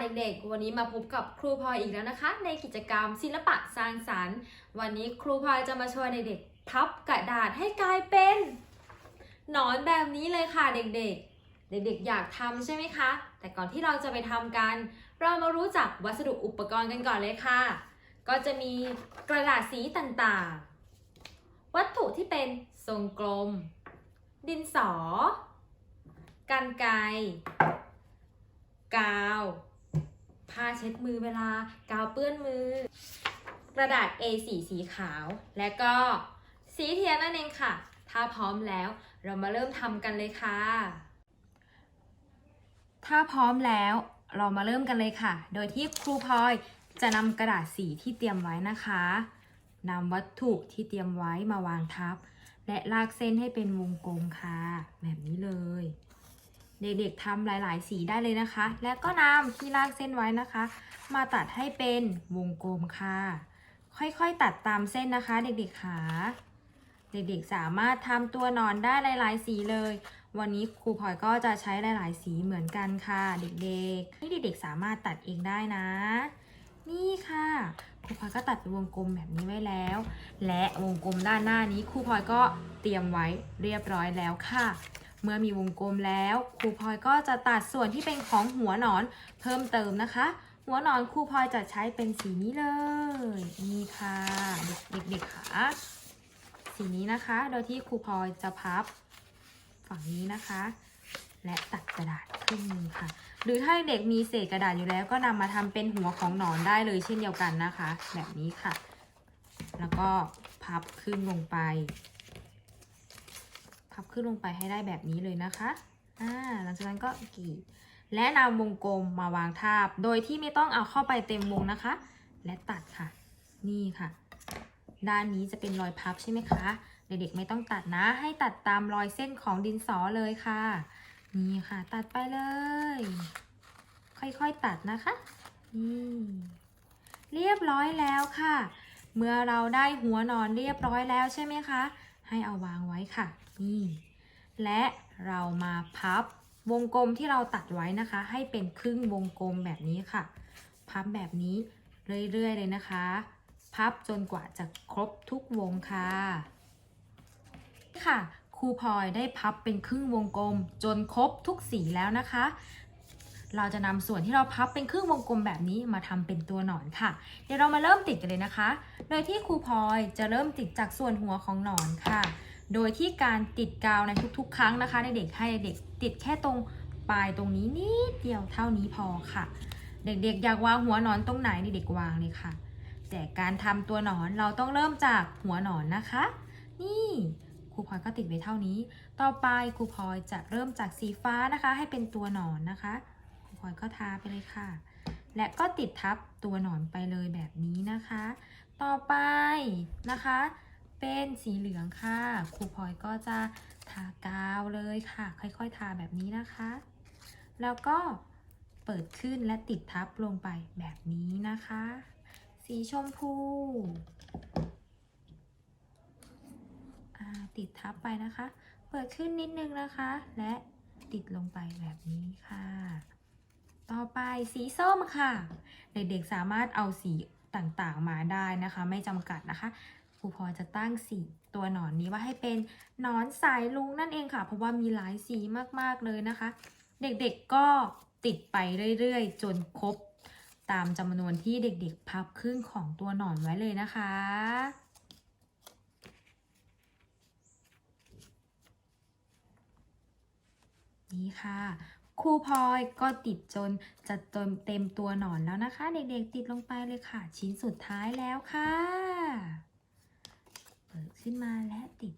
เด็กๆ วันนี้มาพบกับครูพลอยอีกแล้วนะคะ ในกิจกรรมศิลปะสร้างสรรค์ วันนี้ครูพลอยจะมาชวนเด็กๆพับกระดาษให้กลายเป็นหนอนแบบนี้เลยค่ะเด็กๆ เด็กๆ อยากทำใช่ไหมคะ แต่ก่อนที่เราจะไปทำกัน เรามารู้จักวัสดุอุปกรณ์กันก่อนเลยค่ะ ก็จะมีกระดาษสีต่างๆ วัตถุที่เป็นทรงกลม ดินสอกันไกรกาว ผ้าเช็ดมือเวลากาวเปื้อนมือ กระดาษ A4 สีขาว และก็สีเทียนนั่นเองค่ะ ถ้าพร้อมแล้วเรามาเริ่มทำกันเลยค่ะ ถ้าพร้อมแล้วเรามาเริ่มกันเลยค่ะ โดยที่ครูพลอยจะนำกระดาษสีที่เตรียมไว้นะคะนำวัตถุที่เตรียมไว้มาวางทับ และลากเส้นให้เป็นวงกลมค่ะ แบบนี้เลย เด็กๆทำหลาย ๆ สีได้เลยนะคะ และก็นำที่ลากเส้นไว้นะคะ มาตัดให้เป็นวงกลมค่ะ ค่อยๆตัดตามเส้นนะคะ เด็กๆค่ะเด็กๆสามารถทำตัวนอนได้หลาย ๆ สีเลย วันนี้ครูพลอยก็จะใช้หลายๆ สีเหมือนกันค่ะ เด็กๆนี่เด็กๆสามารถตัดเองได้นะ นี่ค่ะครูพลอยก็ตัดเป็นวงกลมแบบนี้ไว้แล้ว และวงกลมด้านหน้านี้ครูพลอยก็เตรียมไว้เรียบร้อยแล้วค่ะ เมื่อมีวงกลมแล้วครูพลอยก็จะตัดส่วนที่เป็นของหัวหนอนเพิ่มเติมนะคะ หัวหนอนครูพลอยจะใช้เป็นสีนี้เลย นี่ค่ะเด็กๆค่ะสีนี้นะคะ โดยที่ครูพลอยจะพับฝั่งนี้นะคะ และตัดกระดาษครึ่งนึงค่ะ หรือถ้าเด็กมีเศษกระดาษอยู่แล้ว ก็นำมาทำเป็นหัวของหนอนได้เลยเช่นเดียวกันนะคะ แบบนี้ค่ะ แล้วก็พับขึ้นลงไป พับขึ้นลงไปให้ได้แบบนี้เลยนะคะอ่าหลังจากนั้นก็กรีดและนำวงกลมมาวางทาบ โดยที่ไม่ต้องเอาเข้าไปเต็มวงนะคะ และตัดค่ะ นี่ค่ะ ด้านนี้จะเป็นรอยพับใช่ไหมคะ เด็กๆไม่ต้องตัดนะ ให้ตัดตามรอยเส้นของดินสอเลยค่ะ นี่ค่ะ ตัดไปเลย ค่อยๆตัดนะคะนี่เรียบร้อยแล้วค่ะ เมื่อเราได้หัวนอนเรียบร้อยแล้วใช่ไหมคะ ให้เอาวางไว้ค่ะนี่และเรามาพับวงกลมที่เราตัดไว้นะคะ ให้เป็นครึ่งวงกลมแบบนี้ค่ะ พับแบบนี้เรื่อยๆเลยนะคะ พับจนกว่าจะครบทุกวงค่ะค่ะครูพลอยได้พับเป็นครึ่งวงกลมจนครบทุกสีแล้วนะคะ เราจะนำส่วนที่เราพับเป็นครึ่งวงกลมแบบนี้มาทำเป็นตัวหนอนค่ะ เดี๋ยวเรามาเริ่มติดกันเลยนะคะ โดยที่ครูพลอยจะเริ่มติดจากส่วนหัวของหนอนค่ะ โดยที่การติดกาวในทุกๆ ครั้งนะคะเด็กๆให้เด็กติดแค่ตรงปลายตรงนี้นิดเดียวเท่านี้พอค่ะ เด็กๆ อยากวางหัวหนอนตรงไหนเด็กๆวางเลยค่ะ แต่การทำตัวหนอนเราต้องเริ่มจากหัวหนอนนะคะ นี่ครูพลอยก็ติดไว้เท่านี้ ต่อไปครูพลอยจะเริ่มจากสีฟ้านะคะ ให้เป็นตัวหนอนนะคะ พลอยก็ทาไปเลยค่ะ และก็ติดทับตัวหนอนไปเลยแบบนี้นะคะ ต่อไปนะคะ เป็นสีเหลืองค่ะครูพลอยก็จะทากาวเลยค่ะ ค่อยๆ ทาแบบนี้นะคะ แล้วก็เปิดขึ้นและติดทับลงไปแบบนี้นะคะ สีชมพูติดทับไปนะคะ เปิดขึ้นนิดนึงนะคะ และติดลงไปแบบนี้ค่ะ ต่อไปสีส้มค่ะ เด็กๆสามารถเอาสีต่างๆมาได้นะคะ ไม่จำกัดนะคะครูพอจะตั้งสีตัวหนอนนี้ว่าให้เป็นหนอนสายลุงนั่นเองค่ะ เพราะว่ามีหลายสีมากๆเลยนะคะ เด็กๆก็ติดไปเรื่อยๆ จนครบ ตามจำนวนที่เด็กๆ พับครึ่งของตัวหนอนไว้เลยนะคะ นี่ค่ะ ครูพลอยก็ติดจนจะเต็มเต็มตัวหนอนแล้วนะคะ เด็กๆ ติดลงไปเลยค่ะ ชิ้นสุดท้ายแล้วค่ะ เปิดขึ้นมาและติด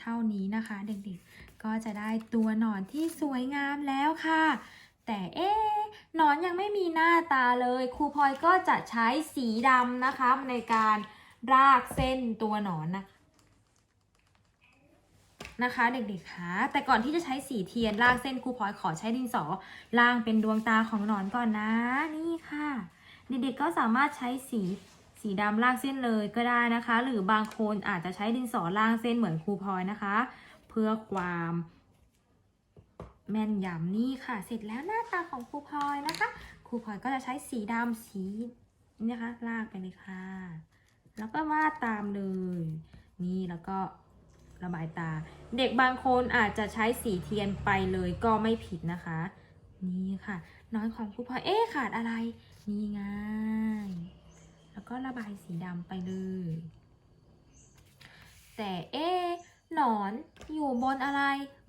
เท่านี้นะคะ เด็กๆ ก็จะได้ตัวหนอนที่สวยงามแล้วค่ะ แต่เอ๊หนอนยังไม่มีหน้าตาเลยครูพลอยก็จะใช้สีดำนะคะในการรากเส้นตัวหนอนนะ นะคะเด็กๆคะแต่ก่อนที่จะใช้สีเทียนลากเส้นครูพลอยขอใช้ดินสอล่างเป็นดวงตาของหนอนก่อนนะนี่ค่ะ เด็กๆก็สามารถใช้สีสีดำลางเส้นเลยก็ได้นะคะ หรือบางคนอาจจะใช้ดินสอล่างเส้นเหมือนครูพลอยนะคะ เพื่อความแม่นยำนี่ค่ะ เสร็จแล้วหน้าตาของครูพลอยนะคะครูพลอยก็จะใช้สีดำสีนี่นะคะลากไปเลยค่ะ แล้วก็วาดตามเลย นี่แล้วก็ ระบายตา เด็กบางคนอาจจะใช้สีเทียนไปเลยก็ไม่ผิดนะคะ นี่ค่ะ น้อยของครูพลอยเอ๊ขาดอะไร นี่ไงแล้วก็ระบายสีดำไปเลย แต่เอ๊หนอนอยู่บนอะไร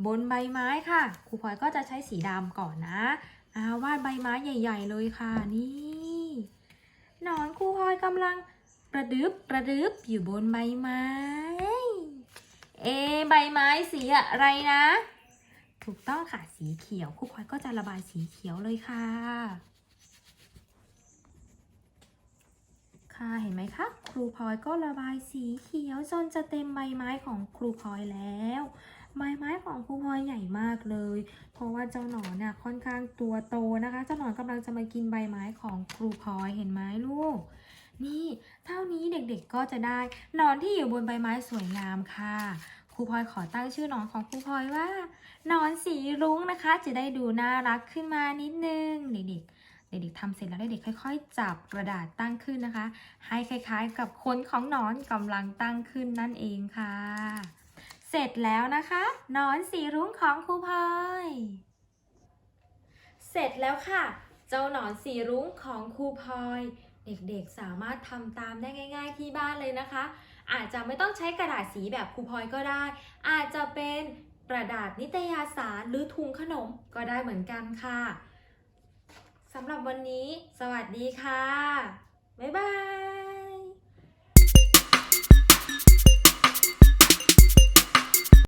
บนใบไม้ค่ะครูพลอยก็จะใช้สีดำก่อนนะอาวาดใบไม้ใหญ่ ๆ เลยค่ะนี่หนอนครูพลอยกำลังประดึบประดึบอยู่บนใบไม้ เอใบไม้สีอะไรนะ ถูกต้องค่ะสีเขียวครูพลอยก็จะระบายสีเขียวเลยค่ะ ค่ะเห็นไหมคะครูพลอยก็ระบายสีเขียวจนจะเต็มใบไม้ของครูพลอยแล้วใบไม้ของครูพลอยใหญ่มากเลย เพราะว่าเจ้าหนอนน่ะค่อนข้างตัวโตนะคะ เจ้าหนอนกำลังจะมากินใบไม้ของครูพลอยเห็นไหมลูก นี่เท่านี้เด็กๆก็จะได้นอนที่อยู่บนใบไม้สวยงามค่ะครูพลอยขอตั้งชื่อหนอนของครูพลอยว่าหนอนสีรุ้งนะคะ จะได้ดูน่ารักขึ้นมานิดนึงเด็กๆเด็กๆทำเสร็จแล้วเด็กๆค่อย ๆ จับกระดาษตั้งขึ้นนะคะ ให้คล้ายๆ กับขนของหนอนกำลังตั้งขึ้นนั่นเองค่ะ เสร็จแล้วนะคะหนอนสีรุ้งของครูพลอยเสร็จแล้วค่ะ เจ้าหนอนสีรุ้งของครูพลอย เด็กๆสามารถทำตามได้ง่าย ๆ ที่บ้านเลยนะคะ อาจจะไม่ต้องใช้กระดาษสีแบบครูพลอยก็ได้ อาจจะเป็นกระดาษนิตยสารหรือถุงขนมก็ได้เหมือนกันค่ะสำหรับวันนี้ สวัสดีค่ะ บ๊ายบาย